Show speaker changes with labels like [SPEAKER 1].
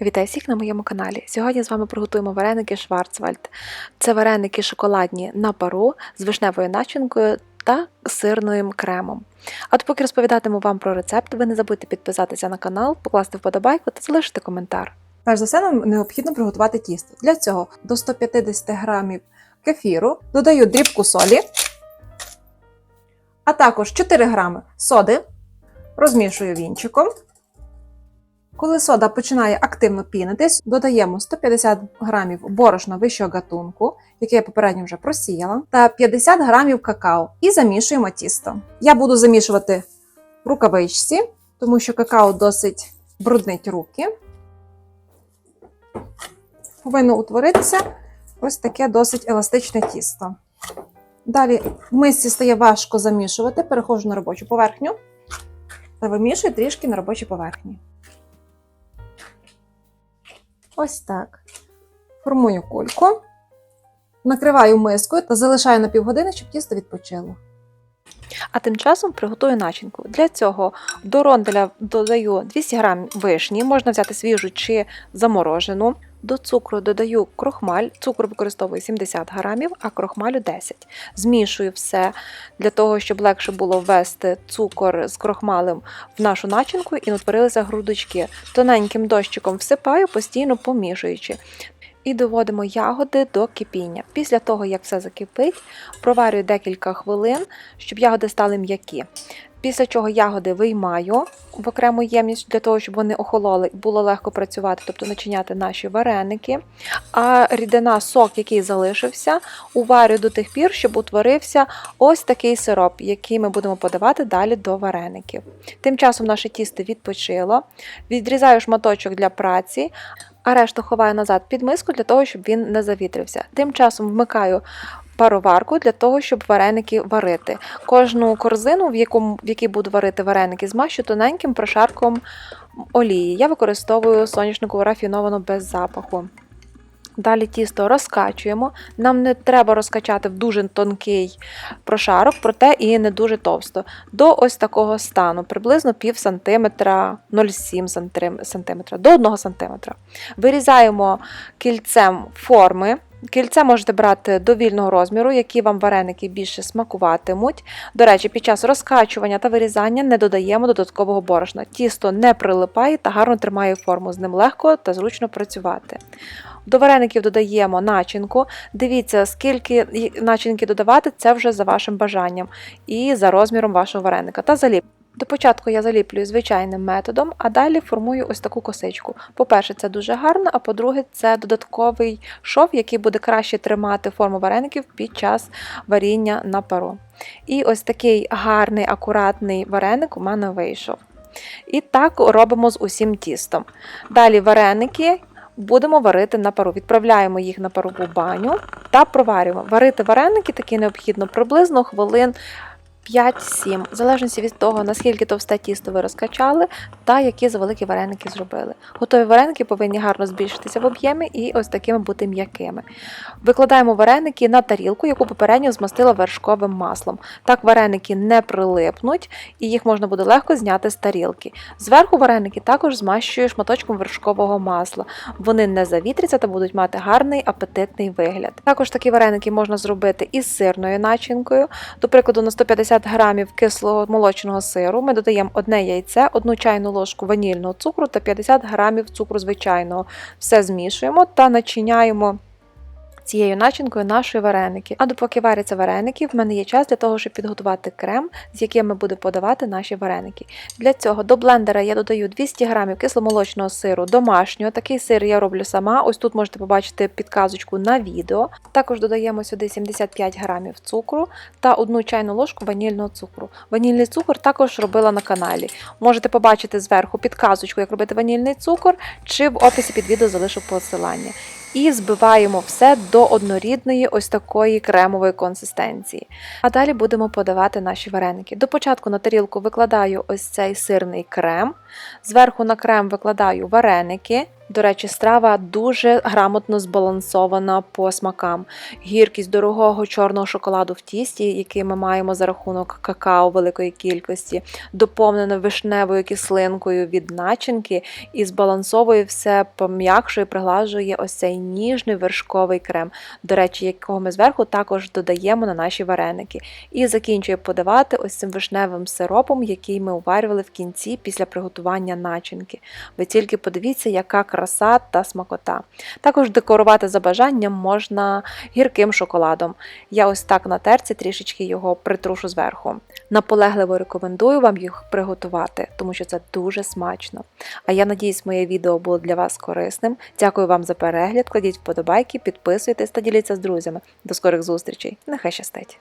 [SPEAKER 1] Вітаю всіх на моєму каналі. Сьогодні з вами приготуємо вареники Шварцвальд. Це вареники шоколадні на пару з вишневою начинкою та сирним кремом. А то поки розповідатиму вам про рецепт, ви не забудьте підписатися на канал, покласти вподобайку та залишити коментар.
[SPEAKER 2] Перш за все, нам необхідно приготувати тісто. Для цього до 150 грамів кефіру додаю дрібку солі, а також 4 грами соди, розмішую вінчиком. Коли сода починає активно пінитись, додаємо 150 грамів борошна вищого гатунку, яке я попередньо вже просіяла, та 50 грамів какао і замішуємо тісто. Я буду замішувати в рукавичці, тому що какао досить бруднить руки повинно утворитися ось таке досить еластичне тісто. Далі в мисці стає важко замішувати, переходжу на робочу поверхню та вимішую трішки на робочій поверхні. Ось так. Формую кульку, накриваю мискою та залишаю на півгодини, щоб тісто відпочило.
[SPEAKER 1] А тим часом приготую начинку. Для цього до ронделя додаю 200 г вишні, можна взяти свіжу чи заморожену. До цукру додаю крохмаль, цукру використовую 70 грамів, а крохмалю 10. Змішую все для того, щоб легше було ввести цукор з крохмалем в нашу начинку і утворилися грудочки. Тоненьким дощиком всипаю, постійно помішуючи. І доводимо ягоди до кипіння. Після того, як все закипить, проварюю декілька хвилин, щоб ягоди стали м'які. Після чого ягоди виймаю в окрему ємність для того, щоб вони охололи було легко працювати, тобто начиняти наші вареники. А рідина, сок, який залишився, уварю до тих пір, щоб утворився ось такий сироп, який ми будемо подавати далі до вареників. Тим часом наше тісто відпочило, відрізаю шматочок для праці. А решту ховаю назад під миску для того, щоб він не завітрився. Тим часом вмикаю пароварку для того, щоб вареники варити. Кожну корзину, в, якому, в якій буду варити вареники, змащу тоненьким прошарком олії. Я використовую соняшникову рафіновану без запаху. Далі тісто розкачуємо. Нам не треба розкачати в дуже тонкий прошарок, проте і не дуже товсто. До ось такого стану, приблизно пів сантиметра, 0,7 сантиметра, до 1 сантиметра. Вирізаємо кільцем форми. Кільце можете брати довільного розміру, які вам вареники більше смакуватимуть. До речі, під час розкачування та вирізання не додаємо додаткового борошна. Тісто не прилипає та гарно тримає форму, з ним легко та зручно працювати. До вареників додаємо начинку. Дивіться, скільки начинки додавати, це вже за вашим бажанням і за розміром вашого вареника. Та заліп. До початку я заліплюю звичайним методом, а далі формую ось таку косичку. По-перше, це дуже гарно, а по-друге, це додатковий шов, який буде краще тримати форму вареників під час варіння на пару. І ось такий гарний, акуратний вареник у мене вийшов. І так робимо з усім тістом. Далі вареники. Будемо варити на пару. Відправляємо їх на парову баню та проварюємо. Варити вареники таки необхідно приблизно хвилин 5-7, в залежності від того, наскільки товсте тісто ви розкачали та які завеликі вареники зробили. Готові вареники повинні гарно збільшитися в об'ємі і ось такими бути м'якими. Викладаємо вареники на тарілку, яку попередньо змастила вершковим маслом. Так вареники не прилипнуть і їх можна буде легко зняти з тарілки. Зверху вареники також змащую шматочком вершкового масла. Вони не завітряться та будуть мати гарний апетитний вигляд. Також такі вареники можна зробити із сирною начинкою. До прикладу, на 150 грамів кислого молочного сиру ми додаємо одне яйце, одну чайну ложку ванільного цукру та 50 грамів цукру звичайного. Все змішуємо та начиняємо. Цією начинкою наші вареники. А допоки варяться вареники, в мене є час для того, щоб підготувати крем, з яким ми будемо подавати наші вареники. Для цього до блендера я додаю 200 г кисломолочного сиру домашнього. Такий сир я роблю сама. Ось тут можете побачити підказочку на відео. Також додаємо сюди 75 г цукру та одну чайну ложку ванільного цукру. Ванільний цукор також робила на каналі. Можете побачити зверху підказочку, як робити ванільний цукор, чи в описі під відео залишу посилання. І збиваємо все до однорідної ось такої кремової консистенції. А далі будемо подавати наші вареники. До початку на тарілку викладаю ось цей сирний крем, зверху на крем викладаю вареники. До речі, страва дуже грамотно збалансована по смакам. Гіркість дорогого чорного шоколаду в тісті, який ми маємо за рахунок какао великої кількості, доповнена вишневою кислинкою від начинки і збалансовує все, пом'якшує, приглажує ось цей ніжний вершковий крем, до речі, якого ми зверху також додаємо на наші вареники. І закінчує подавати ось цим вишневим сиропом, який ми уварювали в кінці після приготування начинки. Ви тільки подивіться, яка краса та смакота. Також декорувати за бажанням можна гірким шоколадом. Я ось так на терці трішечки його притрушу зверху. Наполегливо рекомендую вам їх приготувати, тому що це дуже смачно. А я надіюсь, моє відео було для вас корисним. Дякую вам за перегляд. Кладіть вподобайки, підписуйтесь та діліться з друзями. До скорих зустрічей. Нехай щастить!